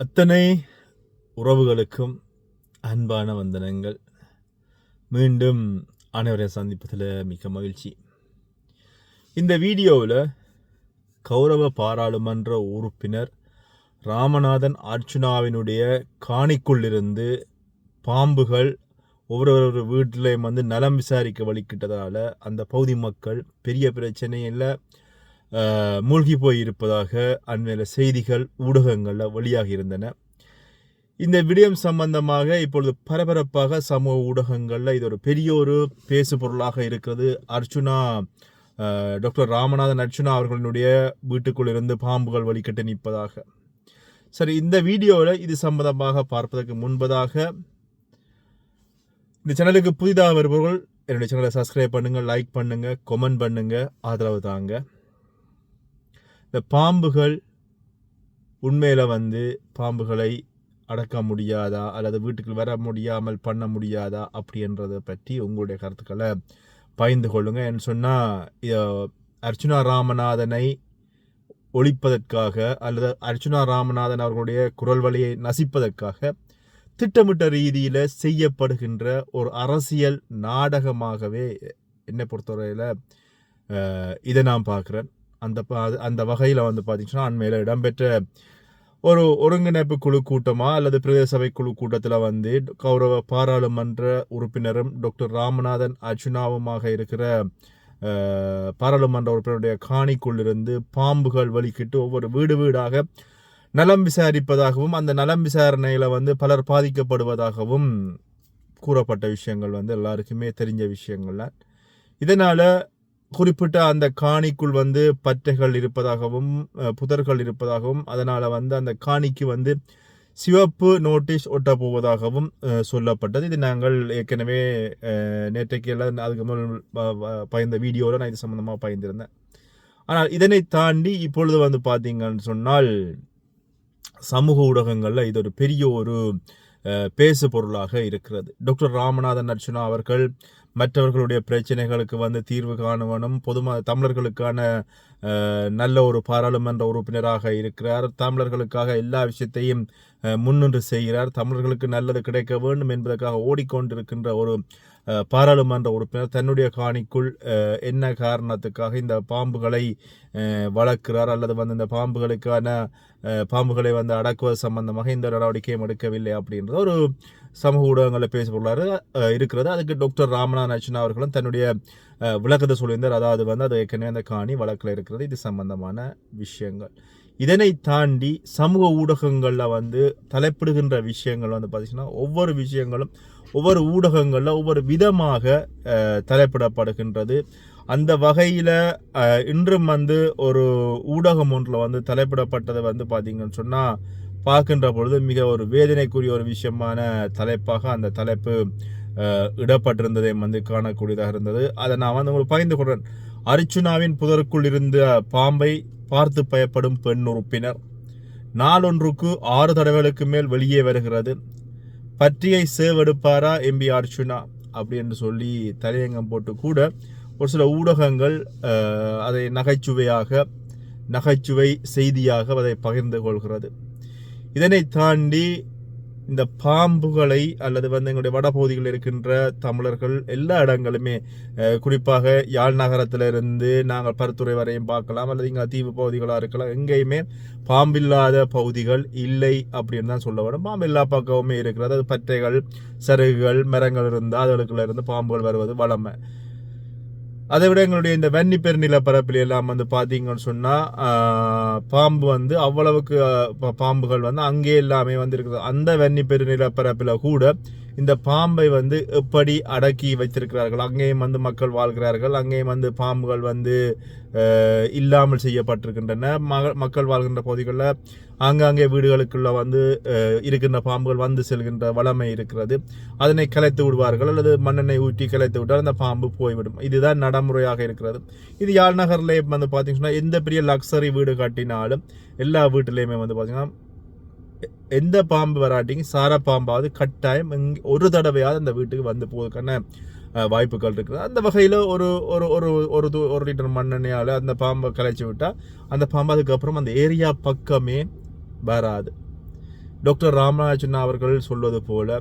அத்தனை உறவுகளுக்கும் அன்பான வந்தனங்கள். மீண்டும் அனைவரை சந்திப்பதில் மிக்க மகிழ்ச்சி. இந்த வீடியோவில் கௌரவ பாராளுமன்ற உறுப்பினர் ராமநாதன் அர்ச்சுனாவினுடைய காணிக்குள்ளிருந்து பாம்புகள் ஒவ்வொரு வீட்டிலையும் வந்து நலம் விசாரிக்க வழிக்கிட்டதால் அந்த பகுதி மக்கள் பெரிய பிரச்சனையில் மூழ்கி போய் இருப்பதாக அண்மையில் செய்திகள் ஊடகங்களில் வெளியாகி இருந்தன. இந்த விடயம் சம்பந்தமாக இப்பொழுது பரபரப்பாக சமூக ஊடகங்களில் இது ஒரு பெரிய ஒரு பேசு பொருளாக இருக்கிறது அர்ச்சுனா டாக்டர் ராமநாதன் அர்ச்சுனா அவர்களுடைய வீட்டுக்குள் இருந்து பாம்புகள் வழிகட்டு நிற்பதாக. சரி இந்த வீடியோவில் இது சம்பந்தமாக பார்ப்பதற்கு முன்பதாக இந்த சேனலுக்கு புதிதாக வருபவர்கள் என்னுடைய சேனலை சப்ஸ்கிரைப் பண்ணுங்கள் லைக் பண்ணுங்கள் கொமெண்ட் பண்ணுங்கள் ஆதரவு தாங்க. இந்த பாம்புகள் உண்மையில் வந்து பாம்புகளை அடக்க முடியாதா அல்லது வீட்டுக்கு வர முடியாமல் பண்ண முடியாதா அப்படின்றத பற்றி உங்களுடைய கருத்துக்களை பகிர்ந்து கொள்ளுங்க. என்று சொன்னால் அர்ச்சுனா ராமநாதனை ஒழிப்பதற்காக அல்லது அர்ச்சுனா ராமநாதன் அவர்களுடைய குரல் வழியை நசிப்பதற்காக திட்டமிட்ட ரீதியில் செய்யப்படுகின்ற ஒரு அரசியல் நாடகமாகவே என்னை பொறுத்தவரையில் இதை நான் பார்க்குறேன். அந்த அந்த வகையில் வந்து பார்த்திங்கன்னா அண்மையில் இடம்பெற்ற ஒரு ஒருங்கிணைப்பு குழு கூட்டமாக அல்லது பிரதேச சபை குழு கூட்டத்தில் வந்து கௌரவ பாராளுமன்ற உறுப்பினரும் டாக்டர் ராமநாதன் அர்ஜுனாவுமாக இருக்கிற பாராளுமன்ற உறுப்பினருடைய காணிக்குள்ளிருந்து பாம்புகள் வலிக்கிட்டு ஒவ்வொரு வீடு வீடாக நலம் விசாரிப்பதாகவும் அந்த நலம் விசாரணையில் வந்து பலர் பாதிக்கப்படுவதாகவும் கூறப்பட்ட விஷயங்கள் வந்து எல்லாருக்குமே தெரிஞ்ச விஷயங்கள்லாம் இதனால் குறிப்பிட்ட அந்த காணிக்குள் வந்து பற்றைகள் இருப்பதாகவும் புதர்கள் இருப்பதாகவும் அதனால் வந்து அந்த காணிக்கு வந்து சிவப்பு நோட்டீஸ் ஒட்ட போவதாகவும் சொல்லப்பட்டது. இது நாங்கள் ஏற்கனவே நேற்றைக்கு எல்லாம் அதுக்கு முதல் பயந்த வீடியோவில் நான் இது சம்மந்தமாக பயந்திருந்தேன். ஆனால் இதனை தாண்டி இப்பொழுது வந்து பார்த்தீங்கன்னு சொன்னால் சமூக ஊடகங்களில் இது ஒரு பெரிய ஒரு பேசு பொருளாக இருக்கிறது. டாக்டர் ராமநாதன் அர்ச்சுனா அவர்கள் மற்றவர்களுடைய பிரச்சனைகளுக்கு வந்து தீர்வு காணவனும் பொதும தமிழர்களுக்கான நல்ல ஒரு பாராளுமன்ற உறுப்பினராக இருக்கிறார். தமிழர்களுக்காக எல்லா விஷயத்தையும் முன்னின்று செய்கிறார். தமிழர்களுக்கு நல்லது கிடைக்க வேண்டும் என்பதற்காக ஓடிக்கொண்டிருக்கின்ற ஒரு பாராளுமன்ற உறுப்பினர் தன்னுடைய காணிக்குள் என்ன காரணத்துக்காக இந்த பாம்புகளை வளர்க்கிறார் அல்லது வந்து இந்த பாம்புகளுக்கான பாம்புகளை வந்து அடக்குவது சம்பந்தமாக இந்த நடவடிக்கையும் எடுக்கவில்லை அப்படின்றது ஒரு சமூக ஊடகங்களில் பேசப்படுறாரு இருக்கிறது. அதுக்கு டாக்டர் ராமநாத் அர்ச்சனா அவர்களும் தன்னுடைய விளக்கத்தை சொல்லியிருந்தார். அதாவது வந்து அது ஏற்கனவே அந்த காணி வழக்கில் இருக்கிறது. இது சம்பந்தமான விஷயங்கள். இதனை தாண்டி சமூக ஊடகங்களில் வந்து தலைப்பிடுகின்ற விஷயங்கள் வந்து பார்த்திங்கன்னா ஒவ்வொரு விஷயங்களும் ஒவ்வொரு ஊடகங்களில் ஒவ்வொரு விதமாக தலைப்பிடப்படுகின்றது. அந்த வகையில் இன்றும் வந்து ஒரு ஊடகம் ஒன்றில் வந்து தலைப்பிடப்பட்டதை வந்து பார்த்தீங்கன்னு சொன்னால் பார்க்கின்ற பொழுது மிக ஒரு வேதனைக்குரிய ஒரு விஷயமான தலைப்பாக அந்த தலைப்பு இடப்பட்டிருந்ததை வந்து காணக்கூடியதாக இருந்தது. அதை நான் வந்து உங்களுக்கு பகிர்ந்து கொள்கிறேன் அர்ச்சுனாவின் புதருக்குள் இருந்த பாம்பை பார்த்து பயப்படும் பெண் உறுப்பினர். நாளொன்றுக்கு ஆறு தடவைகளுக்கு மேல் வெளியே வருகிறது. பற்றியை சேவெடுப்பாரா எம்பி அர்ச்சுனா? அப்படின்னு சொல்லி தலையங்கம் போட்டு கூட ஒரு சில ஊடகங்கள் அதை நகைச்சுவையாக நகைச்சுவை செய்தியாக அதை பகிர்ந்து கொள்கிறது. இதனை தாண்டி இந்த பாம்புகளை அல்லது வந்து எங்களுடைய வடபகுதிகளில் இருக்கின்ற தமிழர்கள் எல்லா இடங்களுமே குறிப்பாக யாழ் நகரத்திலிருந்து நாங்கள் பருத்துறை வரையும் பார்க்கலாம் அல்லது இங்கே தீவு பகுதிகளாக இருக்கலாம் எங்கேயுமே பாம்பில்லாத பகுதிகள் இல்லை அப்படின்னு தான் சொல்ல வேண்டும் பாம்பு எல்லா பக்கமுமே இருக்கிறது. அது பற்றைகள் சருகுகள் மரங்கள் இருந்தால் அதுகளுக்குள்ள இருந்து பாம்புகள் வருவது வளமை. அதை விட எங்களுடைய இந்த வன்னி பெருநிலப்பரப்பில் எல்லாம் வந்து பார்த்தீங்கன்னு சொன்னால் பாம்பு வந்து அவ்வளவுக்கு பாம்புகள் வந்து அங்கே எல்லாமே வந்து இருக்குது அந்த வன்னி பெருநிலப்பரப்பில் கூட இந்த பாம்பை வந்து எப்படி அடக்கி வைத்திருக்கிறார்கள்? அங்கேயும் வந்து மக்கள் வாழ்கிறார்கள். அங்கேயும் வந்து பாம்புகள் வந்து இல்லாமல் செய்யப்பட்டிருக்கின்றன. மக மக்கள் வாழ்கின்ற பகுதிகளில் ஆங்காங்கே வீடுகளுக்குள்ள வந்து இருக்கின்ற பாம்புகள் வந்து செல்கின்ற வளமை இருக்கிறது. அதனை கலைத்து விடுவார்கள். அல்லது மண்ணெண்ணெய் ஊற்றி கலைத்து விட்டால் அந்த பாம்பு போய்விடும். இதுதான் நடைமுறையாக இருக்கிறது. இது யாழ் நகரில் வந்து பார்த்தீங்கன்னா எந்த பெரிய லக்ஸரி வீடு கட்டினாலும் எல்லா வீட்டிலையுமே வந்து பார்த்தீங்கன்னா எந்த பாம்பு வராட்டிங்க சார பாம்பாவது கட்டாயம் இங்கே ஒரு தடவையாவது அந்த வீட்டுக்கு வந்து போவதுக்கான வாய்ப்புகள் இருக்குது. அந்த வகையில் ஒரு ஒரு ஒரு ஒரு ஒரு லிட்டர் மண்ணெண்ணையால் அந்த பாம்பை கலைச்சி விட்டால் அந்த பாம்பு அதுக்கப்புறம் அந்த ஏரியா பக்கமே வராது. டாக்டர் ராமராஜன் அவர்கள் சொல்வது போல்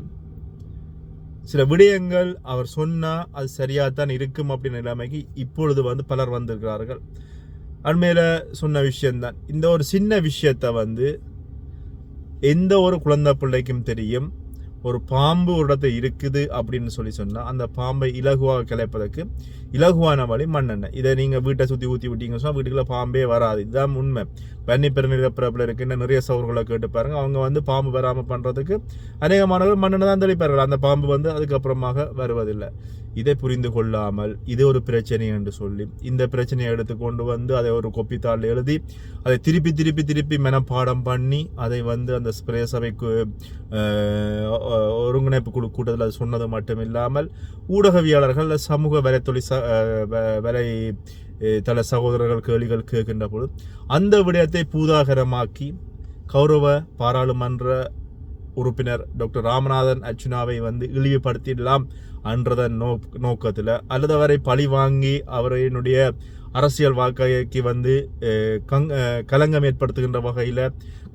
சில விடயங்கள் அவர் சொன்னால் அது சரியாக தான் இருக்கும் அப்படின்ற நிலைமைக்கு இப்பொழுது வந்து பலர் வந்திருக்கிறார்கள். அண்மையில் சொன்ன விஷயம்தான். இந்த ஒரு சின்ன விஷயத்தை வந்து எந்த ஒரு குழந்தை பிள்ளைக்கும் தெரியும் ஒரு பாம்பு ஒரு இடத்துல இருக்குது அப்படின்னு சொல்லி சொன்னால் அந்த பாம்பை இலகுவாக கிளைப்பதற்கு இலகுவான வழி மண்ணெண்ணெய். இதை நீங்கள் வீட்டை சுற்றி ஊற்றி விட்டீங்கன்னு சொன்னால் வீட்டுக்குள்ளே பாம்பே வராது. இதுதான் உண்மை. பன்னி பெருநிலப்பிறப்பில் இருக்குன்னு நிறைய சவர்களை கேட்டு பாருங்கள் அவங்க வந்து பாம்பு வராமல் பண்ணுறதுக்கு அநேகமானவர்கள் மண்ணெண்ணெய் தான் தெளிப்பார்கள். அந்த பாம்பு வந்து அதுக்கப்புறமாக வருவதில்லை. இதை புரிந்து கொள்ளாமல் இது ஒரு பிரச்சனை என்று சொல்லி இந்த பிரச்சனையை எடுத்து கொண்டு வந்து அதை ஒரு கொப்பித்தாள் எழுதி அதை திருப்பி திருப்பி திருப்பி மனப்பாடம் பண்ணி அதை வந்து அந்த ஸ்பிரே சபைக்கு ஒருங்கிணைப்பு குழு கூட்டத்தில் அது சொன்னது மட்டும் இல்லாமல் ஊடகவியாளர்கள் சமூக வலைத்தொழி ச வ- வலை தல சகோதரர்கள் கேள்விகள் கேட்கின்ற பொழுது அந்த விடயத்தை பூதாகரமாக்கி கௌரவ பாராளுமன்ற உறுப்பினர் டாக்டர் ராமநாதன் அர்ச்சுனாவை வந்து இழிவுபடுத்திடலாம் என்றதன் நோ நோக்கத்தில். அல்லது அவரை பழி வாங்கி அவரினுடைய அரசியல் வாழ்க்கைக்கு வந்து கங் கலங்கம் களங்கம் ஏற்படுத்துகின்ற வகையில்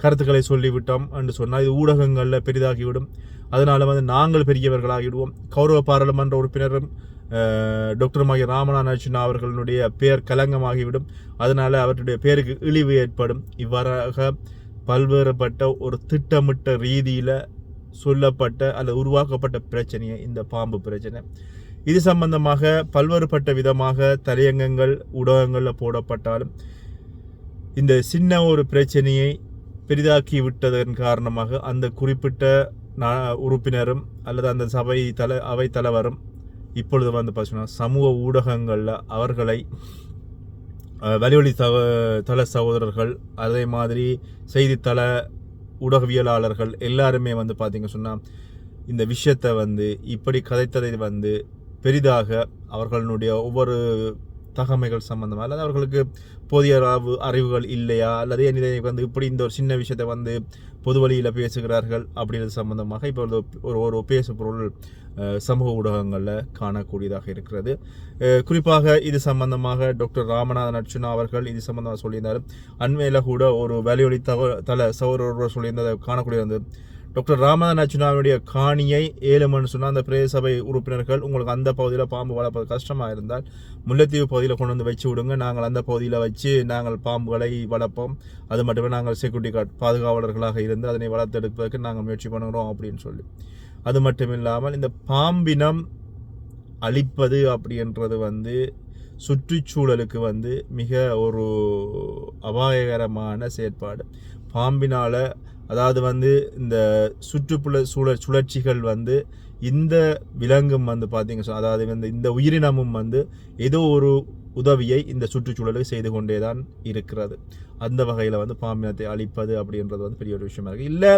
கருத்துக்களை சொல்லிவிட்டோம் என்று சொன்னால் இது ஊடகங்களில் பெரிதாகிவிடும். அதனால் வந்து நாங்கள் பெரியவர்களாகிவிடுவோம் கௌரவ பாராளுமன்ற உறுப்பினரும் டாக்டர் மகி ராமநாதன் அர்ச்சுனா அவர்களுடைய பெயர் கலங்கமாகிவிடும் அதனால அவருடைய பேருக்கு இழிவு ஏற்படும். இவ்வாறாக பல்வேறுபட்ட ஒரு திட்டமிட்ட ரீதியில் சொல்லப்பட்ட அல்லது உருவாக்கப்பட்ட பிரச்சனையை இந்த பாம்பு பிரச்சனை. இது சம்பந்தமாக பல்வேறுபட்ட விதமாக தலையங்கங்கள் ஊடகங்களில் போடப்பட்டாலும் இந்த சின்ன ஒரு பிரச்சனையை பெரிதாக்கி விட்டதன் காரணமாக அந்த குறிப்பிட்ட நா- உறுப்பினரும் அல்லது அந்த சபை தல அவை தலைவரும் இப்பொழுது வந்து பார்த்தீங்கன்னா சமூக ஊடகங்களில் அவர்களை அஹ், சக தள சகோதரர்கள் அதே மாதிரி செய்தித்தள ஊடகவியலாளர்கள் எல்லாருமே வந்து பார்த்தீங்க சொன்னால் இந்த விஷயத்தை வந்து இப்படி கதைத்ததை வந்து பெரிதாக அவர்களுடைய ஒவ்வொரு தகமைகள் சம்பந்தமாக அல்லது அவர்களுக்கு போதிய அறிவு அறிவுகள் இல்லையா? அல்லது என்ன இதை வந்து இப்படி இந்த ஒரு சின்ன விஷயத்தை வந்து பொது வழியில் பேசுகிறார்கள் அப்படின்றது சம்பந்தமாக இப்போ ஒரு ஒரு பேசு பொருள் சமூக ஊடகங்களில் காணக்கூடியதாக இருக்கிறது. குறிப்பாக இது சம்பந்தமாக டாக்டர் ராமநாதன் அர்ச்சுனா அவர்கள் இது சம்பந்தமாக சொல்லியிருந்தார். அண்மையில் கூட ஒரு வேலையொலி தக தல சௌரர் சொல்லியிருந்ததை காணக்கூடிய வந்து டாக்டர் ராமநாதன் காணியை ஏழுமன்னு சொன்னால் அந்த பிரதேச சபை உறுப்பினர்கள் உங்களுக்கு அந்த பகுதியில் பாம்பு வளர்ப்பது கஷ்டமாக இருந்தால் முல்லைத்தீவு பகுதியில் கொண்டு வந்து வச்சு விடுங்க. நாங்கள் அந்த பகுதியில் வச்சு நாங்கள் பாம்புகளை வளர்ப்போம். அது மட்டுமே நாங்கள் செக்யூரிட்டி கார்டு பாதுகாவலர்களாக இருந்து அதனை வளர்த்தெடுப்பதற்கு நாங்கள் முயற்சி பண்ணுறோம் அப்படின்னு சொல்லி. அது மட்டும் இல்லாமல் இந்த பாம்பினம் அழிப்பது அப்படின்றது வந்து சுற்றுச்சூழலுக்கு வந்து மிக ஒரு அபாயகரமான செயற்பாடு. பாம்பினால் அதாவது வந்து இந்த சுற்றுப்புற சூழல் சுழற்சிகள் வந்து இந்த விலங்கும் வந்து பார்த்தீங்க அதாவது வந்து இந்த உயிரினமும் வந்து ஏதோ ஒரு உதவியை இந்த சுற்றுச்சூழலுக்கு செய்து கொண்டே தான் இருக்கிறது. அந்த வகையில் வந்து பாம்பினத்தை அழிப்பது அப்படின்றது வந்து பெரிய ஒரு விஷயமா இருக்குது இல்லை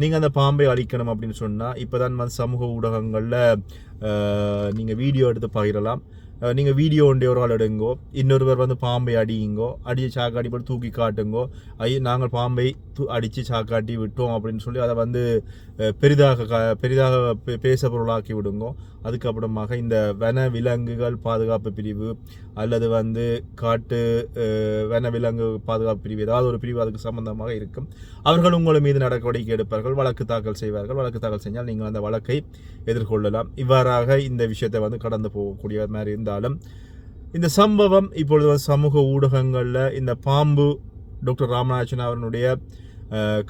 நீங்கள் அந்த பாம்பை அழிக்கணும் அப்படின்னு சொன்னால் இப்போ தான் வந்து சமூக ஊடகங்களில் நீங்கள் வீடியோ எடுத்து பகிரலாம். நீங்கள் வீடியோ ஒன்றே ஒரு ஆள் எடுங்கோ இன்னொருவர் வந்து பாம்பை அடியுங்கோ அடித்து சாக்காட்டி போட்டு தூக்கி காட்டுங்கோ ஐ நாங்கள் பாம்பை தூ அடித்து சாக்காட்டி விட்டோம் அப்படின்னு சொல்லி அதை வந்து பெரிதாக க பெரிதாக பே- பேச பொருளாக்கி விடுங்கோ. அதுக்கப்புறமாக இந்த வன விலங்குகள் பாதுகாப்பு பிரிவு அல்லது வந்து காட்டு வன விலங்கு பாதுகாப்பு பிரிவு ஏதாவது ஒரு பிரிவு அதுக்கு சம்பந்தமாக இருக்கும். அவர்கள் உங்கள் மீது நடவடிக்கை எடுப்பார்கள் வழக்கு தாக்கல் செய்வார்கள். வழக்கு தாக்கல் செஞ்சால் நீங்கள் அந்த வழக்கை எதிர்கொள்ளலாம். இவ்வாறாக இந்த விஷயத்தை வந்து கடந்து போகக்கூடிய மாதிரி இருந்தாலும் இந்த சம்பவம் இப்பொழுது சமூக ஊடகங்களில் இந்த பாம்பு டாக்டர் ராமநாதன் அவர்களுடைய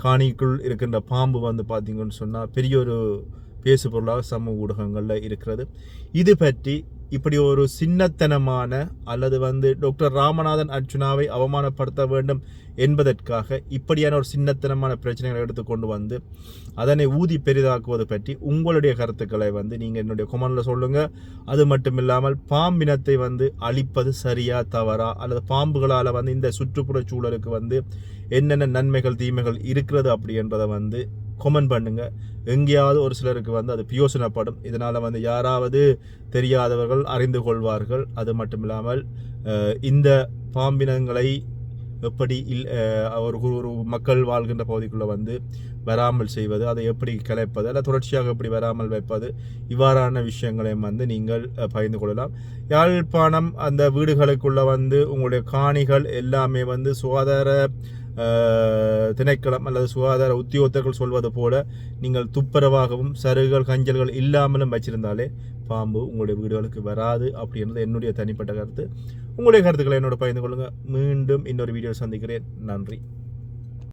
காணிக்குள் இருக்கின்ற பாம்பு வந்து பார்த்தீங்கன்னு சொன்னால் பெரிய ஒரு பேசு பொருளாக சமூக ஊடகங்களில் இருக்கிறது. இது பற்றி இப்படி ஒரு சின்னத்தனமான அல்லது வந்து டாக்டர் ராமநாதன் அர்ச்சுனாவை அவமானப்படுத்த வேண்டும் என்பதற்காக இப்படியான ஒரு சின்னத்தனமான பிரச்சனைகளை எடுத்துக்கொண்டு வந்து அதனை ஊதி பெரிதாக்குவது பற்றி உங்களுடைய கருத்துக்களை வந்து நீங்கள் என்னுடைய கொமெண்டில் சொல்லுங்கள் அது மட்டும் இல்லாமல் பாம்பினத்தை வந்து அழிப்பது சரியா தவறா அல்லது பாம்புகளால் வந்து இந்த சுற்றுப்புற சூழலுக்கு வந்து என்னென்ன நன்மைகள் தீமைகள் இருக்கிறது அப்படி என்பதை வந்து கொமெண்ட் பண்ணுங்க. எங்கேயாவது ஒரு சிலருக்கு வந்து அது பியோசனப்படும். இதனால் வந்து யாராவது தெரியாதவர்கள் அறிந்து கொள்வார்கள். அது மட்டும் இல்லாமல் இந்த பாம்பினங்களை எப்படி இல் ஒரு ஒரு மக்கள் வாழ்கின்ற பகுதிக்குள்ளே வந்து வராமல் செய்வது அதை எப்படி கலைப்பது அல்ல தொடர்ச்சியாக எப்படி வராமல் வைப்பது இவ்வாறான விஷயங்களையும் வந்து நீங்கள் பகிர்ந்து கொள்ளலாம். யாழ்ப்பாணம் அந்த வீடுகளுக்குள்ளே வந்து உங்களுடைய காணிகள் எல்லாமே வந்து சுகாதார திணைக்களம் அல்லது சுகாதார உத்தியோகத்தர்கள் சொல்வது போல நீங்கள் துப்புரவாகவும் சருகுகள் கஞ்சல்கள் இல்லாமலும் வச்சிருந்தாலே பாம்பு உங்களுடைய வீடுகளுக்கு வராது அப்படின்றது என்னுடைய தனிப்பட்ட கருத்து. உங்களுடைய கருத்துக்களை என்னோட பகிர்ந்து கொள்ளுங்கள் மீண்டும் இன்னொரு வீடியோ சந்திக்கிறேன். நன்றி.